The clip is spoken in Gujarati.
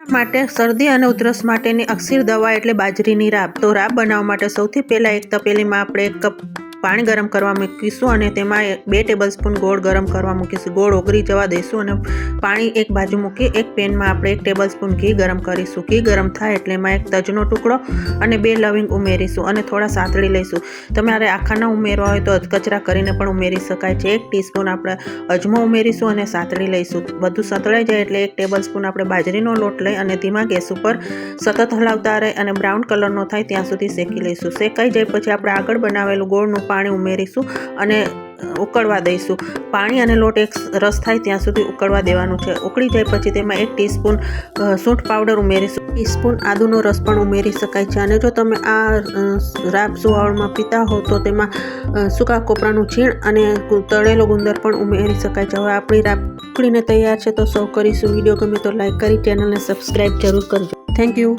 માટે શરદી અને ઉધરસ માટેની અક્ષીર દવા એટલે બાજરીની રાબ. તો રાબ બનાવવા માટે સૌથી પહેલાં એક તપેલીમાં આપણે એક કપ પાણી ગરમ કરવા મૂકીશું અને તેમાં બે ટેબલ સ્પૂન ગોળ ગરમ કરવા મૂકીશું. ગોળ ઓગળી જવા દઈશું અને પાણી એક બાજુ મૂકી એક પેનમાં આપણે એક ટેબલ સ્પૂન ઘી ગરમ કરીશું. ઘી ગરમ થાય એટલે એમાં એક તજનો ટુકડો અને બે લવિંગ ઉમેરીશું અને થોડા સાતળી લઈશું. તમારે આખા ન ઉમેરવા હોય તો કચરા કરીને પણ ઉમેરી શકાય છે. એક ટીસ્પૂન આપણે અજમો ઉમેરીશું અને સાતળી લઈશું. બધું સતળાઈ જાય એટલે એક ટેબલ સ્પૂન આપણે બાજરીનો લોટ લઈ અને ધીમા ગેસ ઉપર સતત હલાવતા રહે અને બ્રાઉન કલરનો થાય ત્યાં સુધી શેકી લઈશું. શેકાઈ જાય પછી આપણે આગળ બનાવેલું ગોળનું પાણી ઉમેરીશું અને ઉકળવા દઈશું. પાણી અને લોટ એક રસ થાય ત્યાં સુધી ઉકળવા દેવાનું છે. ઉકળી જાય પછી તેમાં એક ટીસ્પૂન સૂંઠ પાવડર ઉમેરીશું. ટીસ્પૂન આદુનો રસ પણ ઉમેરી શકાય છે અને જો તમે આ રાબ સુવાળમાં પીતા હો તો તેમાં સૂકા કોપરાનું છીણ અને તળેલો ગુંદર પણ ઉમેરી શકાય છે. હવે આપણી રાબ ઉકળીને તૈયાર છે તો સૌ કરીશું વીડિયો. ગમે તો લાઇક કરી, ચેનલને સબસ્ક્રાઈબ જરૂર કરજો. Thank you.